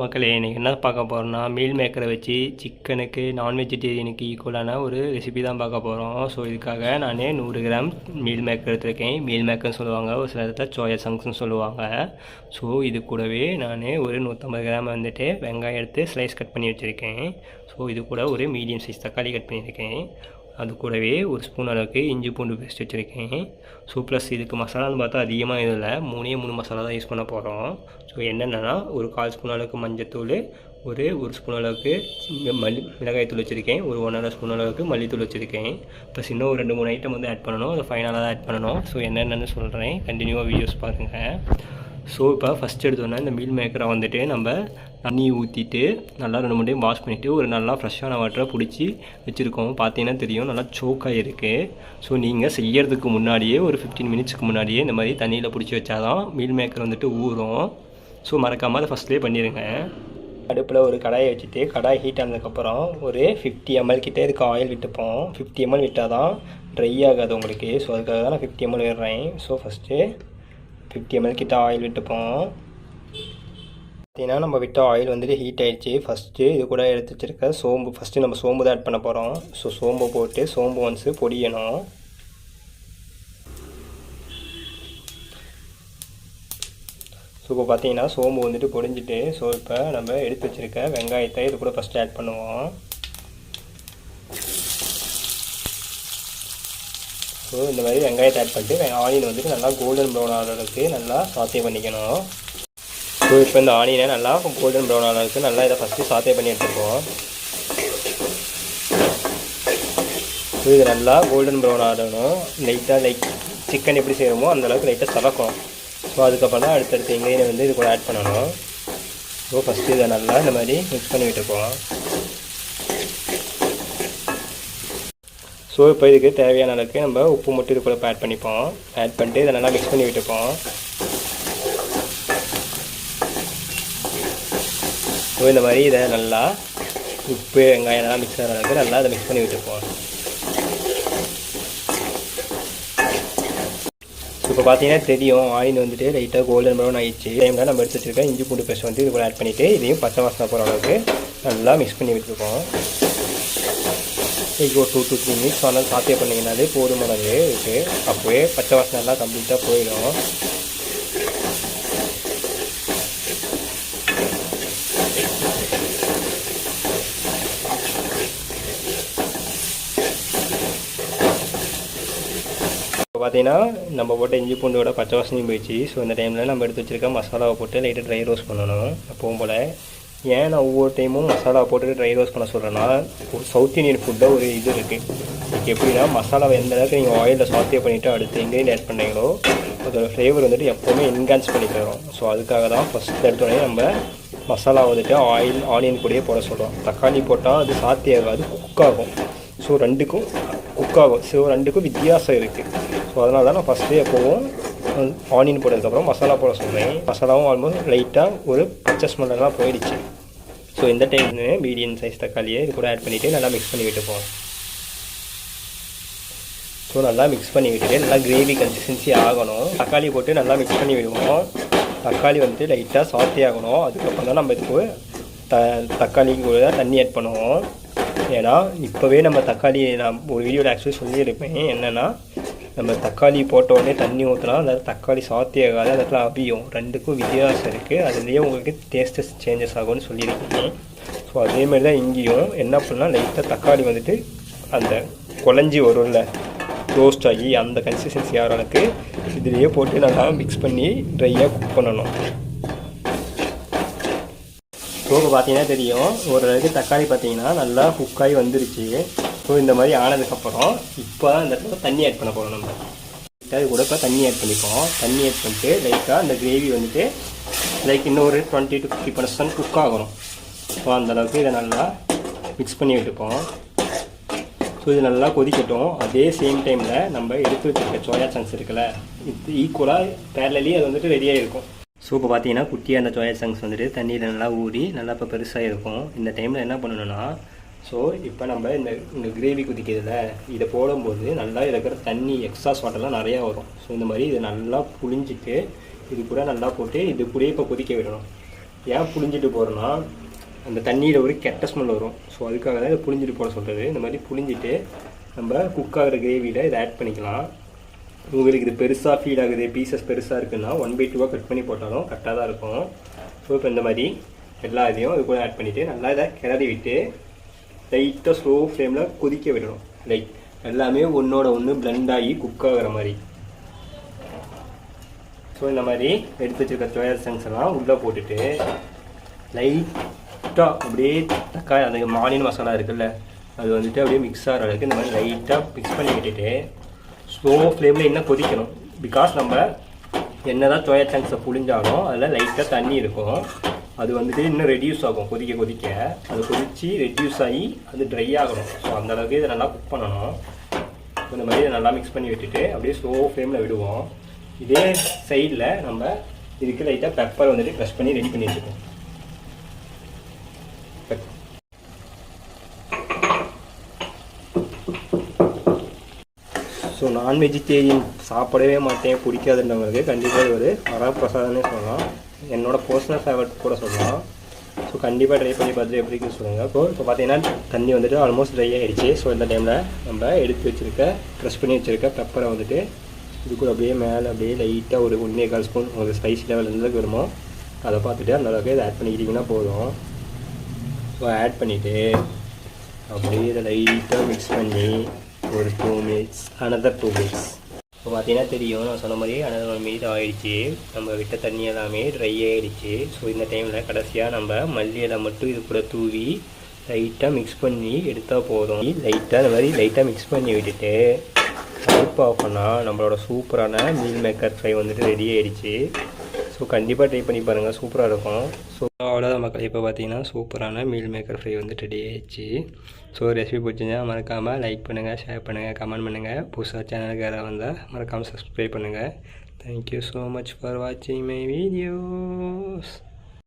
மக்களே இன்றைக்கி என்ன பார்க்க போகிறோம்னா மீல் மேக்கரை வச்சு சிக்கனுக்கு நான் வெஜிடேரியனுக்கு ஈக்குவலான ஒரு ரெசிபி தான் பார்க்க போகிறோம் ஸோ இதுக்காக நான் நூறு கிராம் மீல் மேக்கர் எடுத்துருக்கேன். மீல் மேக்கர்னு சொல்லுவாங்க ஒரு சில இடத்துல சோயா சங்க்ஸ்னு சொல்லுவாங்க. ஸோ இது கூடவே நான் ஒரு நூற்றம்பது கிராம் வந்துட்டு வெங்காயம் எடுத்து ஸ்லைஸ் கட் பண்ணி வச்சுருக்கேன். ஸோ இது கூட ஒரு மீடியம் சைஸ் தக்காளி கட் பண்ணியிருக்கேன். அது கூடவே ஒரு ஸ்பூன் அளவுக்கு இஞ்சி பூண்டு பேஸ்ட் வச்சுருக்கேன். ஸோ ப்ளஸ் இதுக்கு மசாலான்னு பார்த்தா அதிகமாக எதுவும் இல்லை. மூணே மூணு மசாலா தான் யூஸ் பண்ண போகிறோம் ஸோ என்னென்னா ஒரு கால் ஸ்பூன் அளவுக்கு மஞ்சத்தூள் ஒரு ஒரு ஸ்பூன் அளவுக்கு மல்லி மிளகாய்த்தூள் வச்சுருக்கேன். ஒரு ஒன்றரை ஸ்பூன் அளவுக்கு மல்லித்தூள் வச்சுருக்கேன். ப்ளஸ் இன்னும் ஒரு ரெண்டு மூணு ஐட்டம் வந்து ஆட் பண்ணணும். அது ஃபைனலாக தான் ஆட் பண்ணணும். ஸோ என்னென்னு சொல்கிறேன் கண்டினியூவாக வீடியோஸ் பாருங்கள் ஸோ இப்போ ஃபஸ்ட் எடுத்தோன்னா இந்த மீல் மேக்கரை வந்துட்டு நம்ம தண்ணி ஊற்றிட்டு நல்லா ரெண்டு மூணு டைம் வாஷ் பண்ணிவிட்டு ஒரு நல்லா ஃப்ரெஷ்ஷான வாட்டரை பிடிச்சி வச்சுருக்கோம். பார்த்தீங்கன்னா தெரியும். நல்லா சோக்காக இருக்குது ஸோ நீங்கள் செய்யறதுக்கு முன்னாடியே ஒரு ஃபிஃப்டீன் மினிட்ஸ்க்கு முன்னாடியே இந்த மாதிரி தண்ணியில் பிடிச்சி வச்சாதான் மீல் மேக்கர் வந்துட்டு ஊறும். ஸோ மறக்காமல் அதை ஃபஸ்ட்லேயே பண்ணிடுங்க அடுப்பில் ஒரு கடாயை வச்சுட்டு கடாய் ஹீட் ஆனதுக்கப்புறம் ஒரு ஃபிஃப்டி எம்எல் கிட்டே இருக்க ஆயில் விட்டுப்போம். ஃபிஃப்டி எம்எல் விட்டால் தான் ட்ரை ஆகாது உங்களுக்கு. ஸோ அதுக்காக தான் நான் ஃபிஃப்டி எம்எல் விடுறேன். ஸோ ஃபஸ்ட்டு ஃபிஃப்டி எம்எல் கிட்ட ஆயில் விட்டுப்போம். பார்த்தீங்கன்னா நம்ம விட்ட ஆயில் வந்துட்டு ஹீட் ஆகிடுச்சு ஃபஸ்ட்டு இது கூட எடுத்து வச்சுருக்க சோம்பு. ஃபஸ்ட்டு நம்ம சோம்பு தான் ஆட் பண்ண போகிறோம் ஸோ சோம்பு போட்டு சோம்பு ஒன்ஸு பொடியணும். ஸோ இப்போ பார்த்தீங்கன்னா சோம்பு வந்துட்டு பொடிஞ்சிட்டு ஸோ இப்போ நம்ம எடுத்து வச்சுருக்க வெங்காயத்தை இது கூட ஃபஸ்ட்டு ஆட் பண்ணுவோம். ஸோ இந்த மாதிரி வெங்காயத்தை ஆட் பண்ணிட்டு ஆனியன் வந்துட்டு நல்லா கோல்டன் ப்ரௌன் ஆகிறதுக்கு நல்லா சாத்தியம் பண்ணிக்கணும். ஸோ இப்போ இந்த ஆனியனை நல்லா கோல்டன் ப்ரௌன் ஆனதுக்கு நல்லா இதை ஃபஸ்ட்டு சாத்தே பண்ணி எடுத்துருக்கோம். ஸோ இது நல்லா கோல்டன் ப்ரௌன் ஆடணும் லைட்டாக லைக் சிக்கன் எப்படி செய்கிறோமோ அந்தளவுக்கு லைட்டாக சலக்கும் ஸோ அதுக்கப்புறம் தான் அடுத்தடுத்த இன்க்ரீடியன் வந்து இது கூட ஆட் பண்ணணும். ஸோ ஃபஸ்ட்டு இதை நல்லா இந்த மாதிரி மிக்ஸ் பண்ணிக்கிட்டு இருக்கோம் ஸோ இப்போ இதுக்கு தேவையான அளவுக்கு நம்ம உப்பு மட்டும் இது கூட ஆட் பண்ணிப்போம். ஆட் பண்ணிட்டு இதை நல்லா மிக்ஸ் பண்ணி விட்டுப்போம் ஸோ இந்த மாதிரி இதை நல்லா உப்பு வெங்காயம் நல்லா மிக்ஸ் ஆகிற அளவுக்கு நல்லா அதை மிக்ஸ் பண்ணி விட்டுப்போம் ஸோ இப்போ பார்த்தீங்கன்னா தெரியும் ஆயில் வந்துட்டு லைட்டாக கோல்டன் ப்ரௌன் ஆயிடுச்சு. டைமில் நம்ம எடுத்து வச்சுருக்கேன் இஞ்சி பூண்டு பேஸ்ட் வந்து இது கூட ஆட் பண்ணிவிட்டு இதையும் பச்சை வாசனை போகிற அளவுக்கு நல்லா மிக்ஸ் பண்ணி விட்டுருக்கோம். இப்போ ஒரு டூ டூ த்ரீ மினிட்ஸ் ஆனால் சாத்தியம் பண்ணிங்கனாலே போதுமானது இருக்குது அப்போவே பச்சை வாசனை எல்லாம் கம்ப்ளீட்டாக போயிடும். பார்த்தீங்கன்னா நம்ம போட்ட இஞ்சி பூண்டோட பச்சை வாசனையும் போயிடுச்சு. ஸோ இந்த டைமில் நம்ம எடுத்து வச்சுருக்க மசாலாவை போட்டு லைட்டாக ட்ரை ரோஸ்ட் பண்ணணும். எப்பவும் போல் ஏன் நான் ஒவ்வொரு டைமும் மசாலா போட்டு ட்ரை ரோஸ்ட் பண்ண சொல்கிறேன்னா ஒரு சவுத் இந்தியன் ஃபுட்டாக ஒரு இது இருக்குது இதுக்கு எப்படின்னா மசாலாவை எந்த அளவுக்கு நீங்கள் ஆயிலில் சாத்தியம் பண்ணிவிட்டு அடுத்து இன்க்ரீடியன் ஆட் பண்ணீங்களோ அதோட ஃப்ளேவர் வந்துட்டு எப்போவுமே என்ஹான்ஸ் பண்ணி தரும். ஸோ அதுக்காக தான் ஃபஸ்ட் எடுத்தோடனே நம்ம மசாலா வந்துட்டு ஆயில் ஆனியன் கூடயே போட சொல்கிறோம் தக்காளி போட்டால் அது சாத்தியாகாது குக் ஆகும். ஸோ ரெண்டுக்கும் குக்காகும் ஆகும் ஸோ ரெண்டுக்கும் வித்தியாசம் இருக்குது ஸோ அதனால தான் நான் ஃபஸ்ட்டே எப்போவும் ஆனியன் போட்டதுக்கப்புறம் மசாலா போட சொன்னேன். மசாலாவும் ஆல்மோஸ்ட் லைட்டாக ஒரு பச்சை ஸ்மெல்லாம் போயிடுச்சு. ஸோ இந்த டைம்னு மீடியம் சைஸ் தக்காளியை இது கூட ஆட் பண்ணிவிட்டு நல்லா மிக்ஸ் பண்ணி விட்டுப்போம். ஸோ நல்லா மிக்ஸ் பண்ணி விட்டுட்டு நல்லா கிரேவி கன்சிஸ்டன்சி ஆகணும். தக்காளி போட்டு நல்லா மிக்ஸ் பண்ணி விடுவோம். தக்காளி வந்துட்டு லைட்டாக சாத்தி ஆகணும். அதுக்கப்புறம் தான் நம்ம இதுக்கு த தக்காளிக்கு கூட தண்ணி ஆட் பண்ணுவோம். ஏன்னா இப்போவே நம்ம தக்காளியை நான் ஒரு வீடியோவில் ஆக்சுவலி சொல்லியிருப்பேன். என்னென்னா நம்ம தக்காளி போட்ட உடனே தண்ணி ஊற்றினா அந்த தக்காளி சாத்திய ஆகாது அந்த இடத்துல அபியும் ரெண்டுக்கும் வித்தியாசம் இருக்குது அதுலேயே உங்களுக்கு டேஸ்டஸ் சேஞ்சஸ் ஆகும்னு சொல்லியிருக்கீங்க. ஸோ அதேமாதிரி தான் இங்கேயும். என்ன பண்ணால் லைட்டாக தக்காளி வந்துட்டு அந்த குழஞ்சி வரும்ல ரோஸ்ட் ஆகி அந்த கன்சிஸ்டன்சி ஆகிற அளவுக்கு இதுலேயே போட்டு நல்லா மிக்ஸ் பண்ணி ட்ரையாக குக் பண்ணணும். ஸோ இப்போ பார்த்தீங்கன்னா தெரியும். ஓரளவுக்கு தக்காளி பார்த்தீங்கன்னா நல்லா குக்காகி வந்துருச்சு. ஸோ இந்த மாதிரி ஆனதுக்கப்புறம் இப்போ அந்த இடத்துல தண்ணி ஆட் பண்ண போகிறோம் நம்ம. அது கூட இப்போ தண்ணி ஆட் பண்ணிப்போம். தண்ணி ஆட் பண்ணிட்டு லைட்டாக அந்த கிரேவி வந்துட்டு லைக் இன்னொரு twenty to fifty percent cook ஆகணும். ஸோ அந்தளவுக்கு இதை நல்லா மிக்ஸ் பண்ணி விட்டுப்போம் ஸோ இது நல்லா கொதிக்கட்டும். அதே சேம் டைமில் நம்ம எடுத்து வச்சுருக்க சோயா சான்ஸ் இருக்குல்ல இது ஈக்குவலாக பேரலி அது வந்துட்டு ரெடியாக இருக்கும் ஸோ இப்போ பார்த்தீங்கன்னா குட்டியாக அந்த சோயா சங்க்ஸ் வந்துட்டு தண்ணியில் நல்லா ஊறி நல்லா இப்போ பெருசாக இருக்கும். இந்த டைமில் என்ன பண்ணணும்னா ஸோ இப்போ நம்ம இந்த இந்த கிரேவி குதிக்கிறதுல இதை போடும்போது நல்லா இதில் இருக்கிற தண்ணி எக்ஸாஸ் வாட்டர்லாம் நிறையா வரும். ஸோ இந்த மாதிரி இதை நல்லா புளிஞ்சிட்டு இது கூட நல்லா போட்டு இது கூடயே இப்போ கொதிக்க விடணும். ஏன் புளிஞ்சிட்டு போகிறோன்னா அந்த தண்ணியில் ஒரு கெட்ட ஸ்மெல் வரும். ஸோ அதுக்காக தான் இதை புளிஞ்சிட்டு போட சொல்கிறது இந்த மாதிரி புளிஞ்சிட்டு நம்ம குக் ஆகிற கிரேவியில் இதை ஆட் பண்ணிக்கலாம். உங்களுக்கு இது பெருசாக ஃபீல் ஆகுது பீசஸ் பெருசாக இருக்குன்னா ஒன் பை டூவாக கட் பண்ணி போட்டாலும் கரெக்டாக தான் இருக்கும். ஸோ இப்போ இந்த மாதிரி எல்லா இதையும் இது கூட ஆட் பண்ணிவிட்டு நல்லா இதை கிளறி விட்டு லைட்டாக ஸ்லோ ஃப்ளேமில் கொதிக்க விடணும். லைட் எல்லாமே ஒன்றோட ஒன்று ப்ளெண்ட் ஆகி குக் ஆகிற மாதிரி. ஸோ இந்த மாதிரி எடுத்து வச்சிருக்க சோயா சங்ஸ் எல்லாம் உள்ளே போட்டுட்டு லைட்டாக அப்படியே தக்காளி அந்த மானின் மசாலா இருக்குல்ல அது வந்துட்டு அப்படியே மிக்ஸ் ஆகிற அளவுக்கு இந்த மாதிரி லைட்டாக மிக்ஸ் பண்ணி விட்டுட்டு ஸ்லோ ஃப்ளேமில் இன்னும் கொதிக்கணும்? பிகாஸ் நம்ம என்ன தான் சோயா சங்க்ஸை புழிஞ்சாலும் அதில் லைட்டாக தண்ணி இருக்கும். அது வந்துட்டு இன்னும் ரெடியூஸ் ஆகும் கொதிக்க கொதிக்க. அது கொதித்து ரெடியூஸ் ஆகி அது ட்ரை ஆகணும். ஸோ அந்த அளவுக்கு இதை நல்லா குக் பண்ணணும். இந்த மாதிரி இதை நல்லா மிக்ஸ் பண்ணி விட்டுட்டு அப்படியே ஸ்லோ ஃப்ளேமில் விடுவோம். இதே சைடில் நம்ம இதுக்கு லைட்டாக பெப்பர் வந்துட்டு க்ரஷ் பண்ணி ரெடி பண்ணி வச்சுக்கோம் ஸோ நான் வெஜிடேரியன் சாப்பிடவே மாட்டேன் பிடிக்காதுன்றவங்களுக்கு கண்டிப்பாக ஒரு வரப்பிரசாதம்னே சொல்லலாம். என்னோட பர்சனல் ஃபேவரட் கூட சொல்லலாம். ஸோ கண்டிப்பாக ட்ரை பண்ணி பார்த்துட்டு எப்படி இருக்குன்னு சொல்லுங்கள் இப்போ இப்போ பார்த்தீங்கன்னா தண்ணி வந்துட்டு ஆல்மோஸ்ட் ட்ரை ஆகிடுச்சு ஸோ இந்த டைமில் நம்ம எடுத்து வச்சுருக்க க்ரஷ் பண்ணி வச்சுருக்க பெப்பரை வந்துட்டு இது கூட அப்படியே மேலே அப்படியே லைட்டாக ஒரு ஒன்றே கால் ஸ்பூன் உங்களுக்கு ஸ்பைஸ் லெவல் எந்த வருமோ அதை பார்த்துட்டு அந்த அளவுக்கு இதை ஆட் பண்ணிக்கிட்டிங்கன்னா போதும். ஸோ ஆட் பண்ணிவிட்டு அப்படியே இதை லைட்டாக மிக்ஸ் பண்ணி ஒரு two minutes another two minutes இப்போ பார்த்தீங்கன்னா தெரியும் நான் சொன்ன மாதிரி அனதர் ஒன் மினிட் ஆகிடுச்சு நம்ம விட்ட தண்ணி எல்லாமே ட்ரை ஆகிடுச்சு ஸோ இந்த டைமில் கடைசியாக நம்ம மல்லி இலை மட்டும் இது கூட தூவி லைட்டாக மிக்ஸ் பண்ணி எடுத்தால் போதும். லைட்டாக இந்த மாதிரி லைட்டாக மிக்ஸ் பண்ணி விட்டுட்டு அடுப்பு ஆஃப் பண்ணால் நம்மளோட சூப்பரான மீல் மேக்கர் ஃப்ரை வந்துட்டு ரெடி ஆகிடுச்சு ஸோ கண்டிப்பாக ட்ரை பண்ணி பாருங்கள் சூப்பராக இருக்கும். ஸோ அவ்வளோதான் மக்கள். இப்போ பார்த்தீங்கன்னா சூப்பரான மீல் மேக்கர் ஃப்ரை வந்துட்டு ரெடி ஆயிடுச்சு. ஸோ ரெசிபி பிடிச்சிருந்தா மறக்காமல் லைக் பண்ணுங்கள் ஷேர் பண்ணுங்கள் கமெண்ட் பண்ணுங்கள் புதுசாக சேனலுக்கு யாராவது வந்தால் மறக்காமல் சப்ஸ்கிரைப் பண்ணுங்கள் thank you so much for வாட்சிங் மை வீடியோஸ்